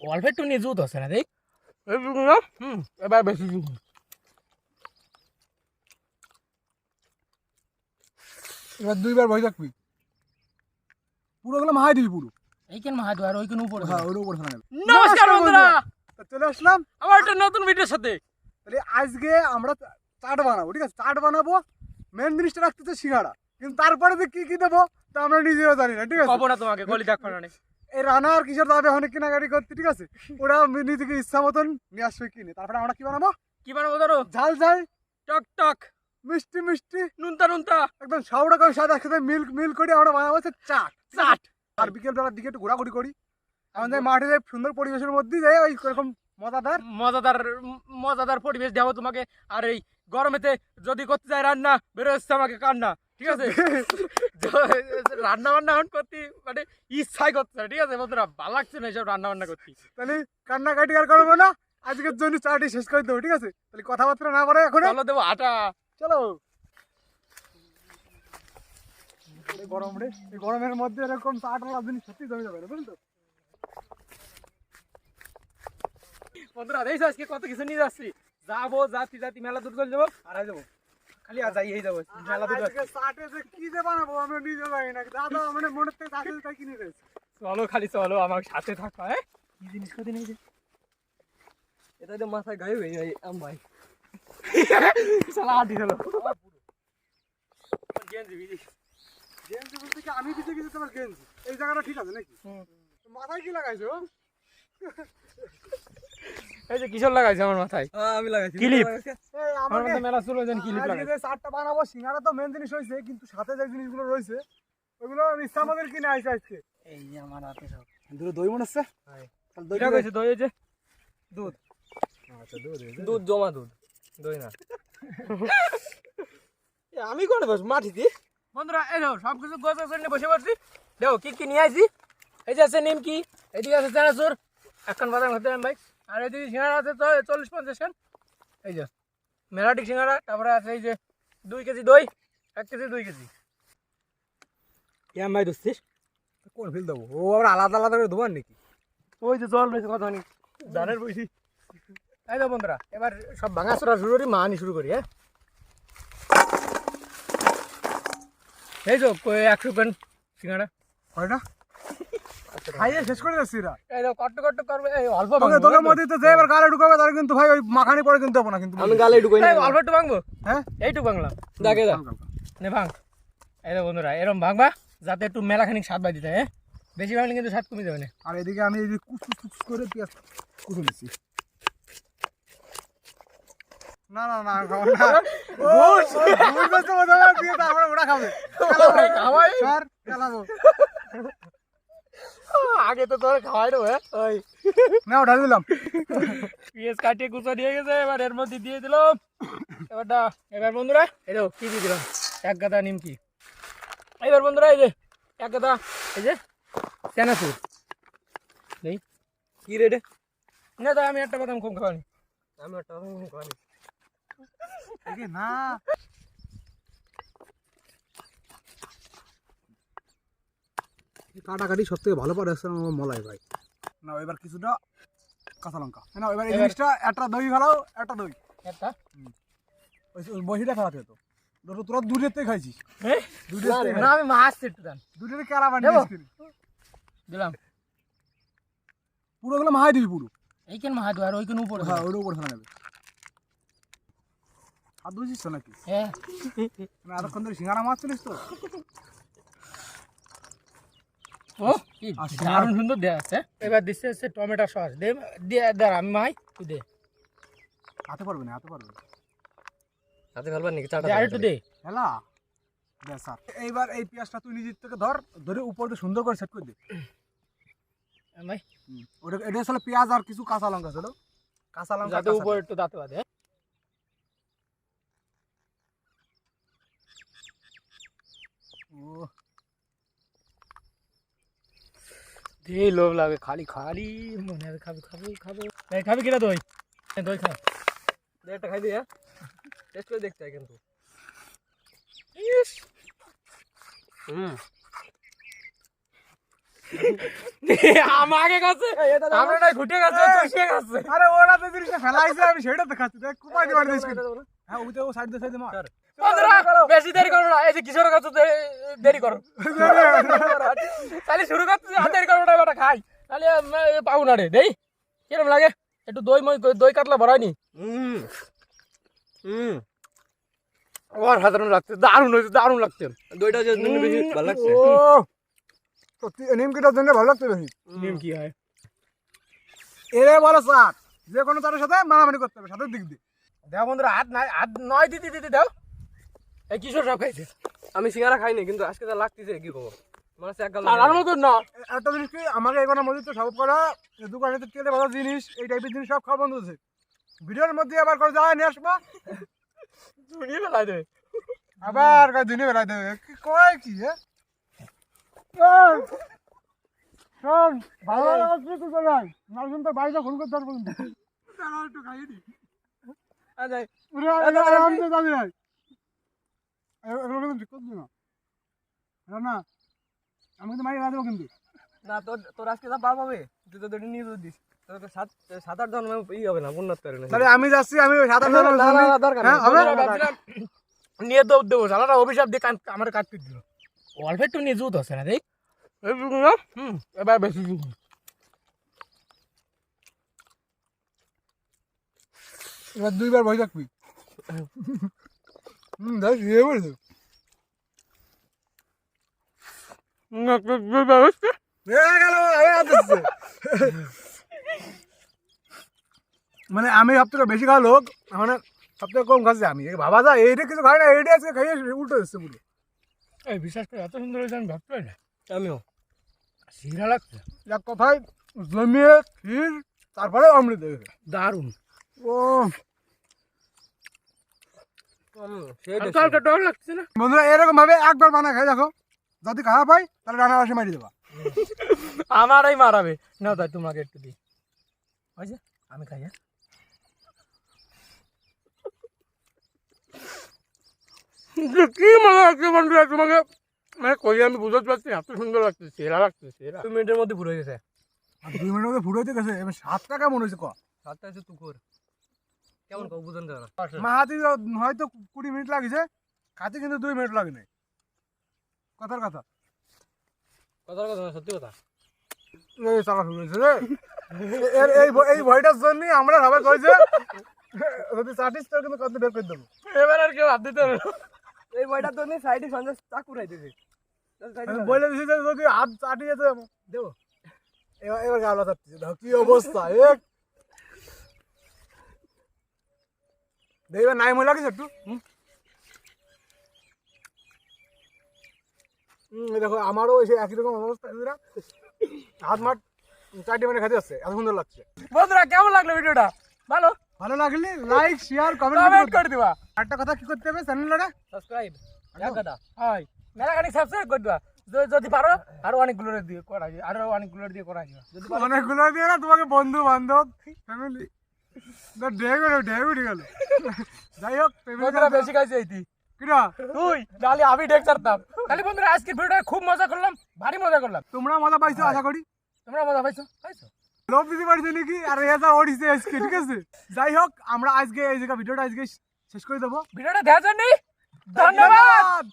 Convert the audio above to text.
অল্প একটু নিয়ে জুত আছে না দেখ। হুম এবার বেশি জুত এবার দুইবার থাকবি। মাহাই দিবি পুরো। এইখান মাহাদু আর ওইখানে উপরে হ্যাঁ ওর উপর ফেলে নমস্কার বন্ধুরা! চলে আসলাম। আমার একটা নতুন ভিডিওর সাথে। তাহলে আজকে আমরা চাট বানাবো ঠিক আছে? চাট বানাবো মেন জিনিসটা রাখতেছে সিঙ্গাড়া। কিন্তু তারপরে যে কি কি দেবো তা আমরা নিজেও জানি না ঠিক আছে? কব না তোমাকে গলি দেখ না এই রানা আর কিশোর দাদা অনেক কেনাকাটি করতে ঠিক আছে? ওরা নিজেকে ইচ্ছা মতন নিয়ে আসবে কিনে। তারপরে আমরা কি বানাবো? কি বানাবো ধরো? ঝাল ঝাল। টক টক। মিষ্টি মিষ্টি। নুনতা নুনতা। একদম সব রকম স্বাদ একসাথে মিল্ক মিল করে আমরা বানাবো হচ্ছে চাট। চাট। আর বিকেল বেলার দিকে একটু ঘোরাঘুরি করি। আমাদের মাঠে যাই সুন্দর পরিবেশের মধ্যে যাই ওই এরকম মজাদার। মজাদার মজাদার পরিবেশ দেবো তোমাকে। আর এই গরমেতে যদি করতে যায় রান্না বেরো হচ্ছে আমাকে কান্না। ঠিক আছে? রান্না বান্না এখন করতে মানে ইচ্ছাই করছে ঠিক আছে? বন্ধুরা ভালো লাগছে না এসব রান্না বান্না করতে। তাহলে কান্নাকাটি আর করব না। আজকের জন্য চাটি শেষ করে দেবো ঠিক আছে? তাহলে কথাবার্তা না বলে এখন। চলো দেবো আটা। চলো। গরম রে এই গরমের মধ্যে এরকম চাট ওলা জিনিস সত্যি জমে যাবে না বুঝলি তো? বন্ধুরা দেখছ আজকে কত কিছু নিয়ে যাচ্ছি? যাব জাতি জাতি মেলা দূর চলে যাব আর যাব। খালি যাই এই যাব মেলা আজকে চাটে যে কি যে বানাবো আমি নিজে জানি না। দাদা মানে মনে থেকে তাই কিনে দিয়েছে চলো খালি চলো আমার সাথে থাকো হ্যাঁ? কি জিনিস কদিন এই যে? এটা তো মাথায় গায়ে হয়ে যায় আম ভাই। সালা আটি চলো গেঞ্জি বিজি গেঞ্জি বলতে কি আমি পিছিয়ে গেছি তোমার গেঞ্জি। এই জায়গাটা ঠিক আছে নাকি? মাথায় কি লাগাইছো? এই যে কিশোর লাগাইছে আমার মাথায়। হ্যাঁ, আমি লাগাইছি। ক্লিপ। আমার মধ্যে মেলা চুল যেন ক্লিপ লাগাইছে। যে চাটটা বানাবো সিঙ্গারা তো মেন জিনিস হয়েছে কিন্তু সাথে যে জিনিসগুলো রয়েছে ওগুলো ইচ্ছা আমাদের কিনে আসছে আজকে। এই যে আমার হাতে সব। দুটো দই মনে হচ্ছে? হ্যাঁ। দই কইছে দই এই যে? দুধ। আচ্ছা দুধ দুধ জমা দুধ। দই না। আমি কোনে বস মাটি দি। বন্ধুরা এই দেখো সব কিছু গোছ গোছ নিয়ে বসে পড়ছি। দেখো কি কি নিয়ে আইছি? এই যে আছে নিমকি এদিকে আছে চানাচুর। এখন বাদাম খেতে ভাই। আর এদিকে সিঙ্গারা আছে তো চল্লিশ পঞ্চাশ খান। এই যে মেলাটিক সিঙ্গারা তারপরে আছে এই যে দুই কেজি দই এক কেজি দুই কেজি। কেম ভাই দোস্তিস কোন ফিল দেবো? ও আবার আলাদা আলাদা করে দেবো নাকি? ওই যে জল রয়েছে কত অনেক। ধানের বইছি। এই তো বন্ধুরা এবার সব ভাঙা চড়া শুরু করি মাহানি শুরু করি হ্যাঁ? এই তো একশো প্যান্ট সিঙ্গারা। কয়টা? খাইয়ে শেষ করে যাচ্ছি এরা। এই তো কট্ট কট্ট করবে। এই অল্প ভাঙবো, তোকে মধ্যে তো যে এবার গালে ঢুকাবে তার কিন্তু ভাই ওই মাখানি পরে কিন্তু দেবো না কিন্তু আমি গালে ঢুকাই না অল্প একটু ভাঙবো। হ্যাঁ? এইটুকু ভাঙলাম। দেখে দা নে ভাঙ। এই তো বন্ধুরা এরম ভাঙবা যাতে একটু মেলাখানিক স্বাদ বাই দিতে হ্যাঁ? বেশি ভাঙলে কিন্তু স্বাদ কমে যাবে না। আর এদিকে আমি এই যে কুচ কুচ কুচ করে পেঁয়াজ কুচে নিচ্ছি না না না খাব না। দিয়ে খাওয়াই স্যার আগে তো তোর খাওয়াই দেবো হ্যাঁ? ওই। না ওটা দিলাম। পেঁয়াজ কাটিয়ে কুচো দিয়ে গেছে এবার এর মধ্যে দিয়ে দিলাম। এবারটা এবার বন্ধুরা এই দেখো কি দিয়ে দিলাম? এক গাদা নিমকি। এবার বন্ধুরা এই যে এক গাদা এই যে চানাচুর। নেই কি রেডে না তো আমি একটা বাদাম কম খাওয়ানি। আমি একটা খাওয়ানি। না। কাটাকাটি সব থেকে ভালো পারে হচ্ছে আমার মলাই ভাই। না এবার কিছুটা কাঁচা লঙ্কা। না এবার এই জিনিসটা একটা দই ফেলাও একটা দই। একটা? ওই বহিটা ফেলাতে হতো দুটো তোরা দুধের থেকে খাইছিস। দুধের থেকে না আমি মাছ একটু দেন। দুধের কেরা দেবো? বানিয়ে দিলাম। পুরো গুলো মাহাই দিবি পুরো। এইখান আর ওইখানে উপরে হ্যাঁ ওর উপর ফেলা নেবে। হাত ধুয়েছিস তো নাকি? হ্যাঁ। এতক্ষণ ধরে সিঙ্গারা মারছিলিস তো? ও কি দারুণ সুন্দর দেয়া আছে। এবার দিচ্ছে হচ্ছে টমেটো সস। দে দাঁড়া আমি মাই তুই দে। হাতে পারবে না হাতে পারবে হাতে ফেলবার নাকি চাটা আর একটু দে। হেলা। এইবার এই পেঁয়াজটা তুই নিজের থেকে ধর ধরে উপর দিয়ে সুন্দর করে সেট করে দে। ভাই ওটা এটা আসলে পেঁয়াজ আর কিছু কাঁচা লঙ্কা ছিল। কাঁচা লঙ্কা উপর একটু দাঁতে বাদে হ্যাঁ? ও দে লোভ লাগে খালি খালি মনে হবে খাব খাব খাব। এই খাবি কিনা দই? এই দই খা। একটা খাই দিয়ে টেস্ট করে দেখতে হয় কিন্তু। হুম। আমাকে কাছে আমরা ঘুটে গেছে চষে গেছে আরে ওরা তো জিনিসটা ফেলাইছে আমি সেটা দেখাচ্ছি দেখ কোপাই দিবার দিস হ্যাঁ ওইটা ও সাইড দিয়ে সাইড মার। বন্ধুরা বেশি দেরি করো না এই যে কিশোর কাছে দেরি করো। তাহলে শুরু করতে আর দেরি করো না বেটা খাই। তাহলে পাবো না রে দেই। কিরম লাগে? একটু দই মই দই হুম অসাধারণ লাগছে দারুণ হয়েছে দারুণ লাগছে। দইটা যে জন্য বেশি ভালো লাগছে। ও সত্যি নিমকিটার জন্য ভালো লাগছে বেশি। নিম হয় এরে বলো যে কোনো তার সাথে মারামারি করতে হবে সাথে দিক দিয়ে। দেখো বন্ধুরা হাত নাই হাত নয় দিতে দিতে দাও। এই কিশোর সব খাইছে? আমি সিঙ্গারা খাইনি কিন্তু আজকে যা লাগতেছে কি খবর মানে এক গাল আর মতো না। একটা জিনিস কি? আমাকে এখানে মধ্যে তো সব করা দোকানে তো তেলে ভালো জিনিস এই টাইপের জিনিস সব খাওয়া বন্ধ হচ্ছে। ভিডিওর মধ্যে আবার করে যাওয়া নিয়ে আসবা? দেবে। আবার কয় দেবে? কি কয় কি হ্যাঁ শোন ভালো লাগছে তো চলাই তো ফোন করতে পারব একটু খাইয়ে নাই এগুলো কিন্তু ঠিক করবি না না আমি কিন্তু মারি দেবো কিন্তু। না তোর তোর আজকে যা পাপ হবে তুই তো দইটা নিয়ে তো দিস। সাত আট ই হবে না উন্নত হবে না। তাহলে আমি যাচ্ছি আমি সাত আট দরকার। হ্যাঁ নিয়ে দৌড় দেবো অভিশাপ দিয়ে আমার কাট পিট দিল অল্প একটু নিয়ে জুত হচ্ছে না দেখ। হুম। এবার বেশি এবার দুইবার বই থাকবি ইয়ে বলছো। গেল মানে আমি সব থেকে বেশি খাওয়া লোক মানে সব থেকে কম খাচ্ছি আমি। এই বাবা যা এইটা কিছু খাই না এইটা আজকে খাইয়ে উল্টো এসছে পুরো। এই বিশ্বাস করে এত সুন্দর হয়েছে আমি ভাবতে না। আমিও। সিরা লাগছে। এক কথায় জমিয়ে ক্ষীর তারপরে অমৃত দারুণ। ও হুম, সেই আর দেখছি। তো হালকা ডর লাগছে না বন্ধুরা এরকম ভাবে একবার বানা খাই দেখো। যদি খারাপ হয় তাহলে রান্না বাসে মারি দেবা। আমারই মারাবে। না তাই তোমাকে একটু দিই। হয়েছে আমি খাই হ্যাঁ? কি মজা লাগছে বন্ধুরা তোমাকে? মানে কই আমি বুঝতে পারছি এত সুন্দর লাগছে সেরা লাগছে সেরা। দুই মিনিটের মধ্যে গেছে। দুই মিনিটের মধ্যে গেছে এবার সাতটা কেমন হয়েছে ক? সাতটা আছে তুকুর। কেমন বুঝন মাহাতি হয়তো কুড়ি মিনিট লাগিছে খাতে কিন্তু দুই মিনিট লাগে নাই। কথার কথা। কথার কথা না সত্যি কথা। এই চালা শুরু রে। এর এই এই ভয়টার জন্যই আমরা সবাই কইছে যদি চাটিস তো কিন্তু কত বের করে দেবো। এবার আর কেউ হাত দিতে হবে এই তো নেই সাইডে সঞ্জয় চাকু রাইতেছে আমি বলে দিছি যে যদি হাত চাটিয়ে দেবো। এবার এবার গাওলা চাটতেছে কি অবস্থা এক দেখবে নাই মনে লাগিস একটু দেখো আমারও ওই একই রকম অবস্থা হাত মাঠ চারটে মানে খাতে আসছে এত সুন্দর লাগছে। বন্ধুরা কেমন লাগল ভিডিওটা? ভালো? ভালো লাগলে লাইক শেয়ার কমেন্ট করে। দিবা। একটা কথা কি করতে হবে চ্যানেলটা সাবস্ক্রাইব কথা হয়। মেলাখানি সাবস্ক্রাইব করে দিবা। যদি- যদি পারো আরও অনেকগুলো দিয়ে করা যায় আরও অনেকগুলো দিয়ে করা যাবে যদি অনেকগুলো দিয়ে না তোমাকে বন্ধু বান্ধব ফ্যামিলি গেল ডেগে উঠে গেল। যাই হোক বন্ধুরা বেশি খাইছে এইটি কিরা? তুই নাহলে আমি ডেক ছাড়তাম। তাহলে বন্ধুরা আজকের ভিডিওটা খুব মজা করলাম ভারী মজা করলাম। তোমরা মজা পাইছো আশা করি। তোমরা মজা পাইছো? পাইছো? লোভ দিতে পারছ নাকি? আর এটা ওড়িছে আজকে ঠিক আছে? যাই হোক আমরা আজকে এই জায়গা ভিডিওটা আজকে শেষ করে দেবো। ভিডিওটা দেখার জন্য ধন্যবাদ!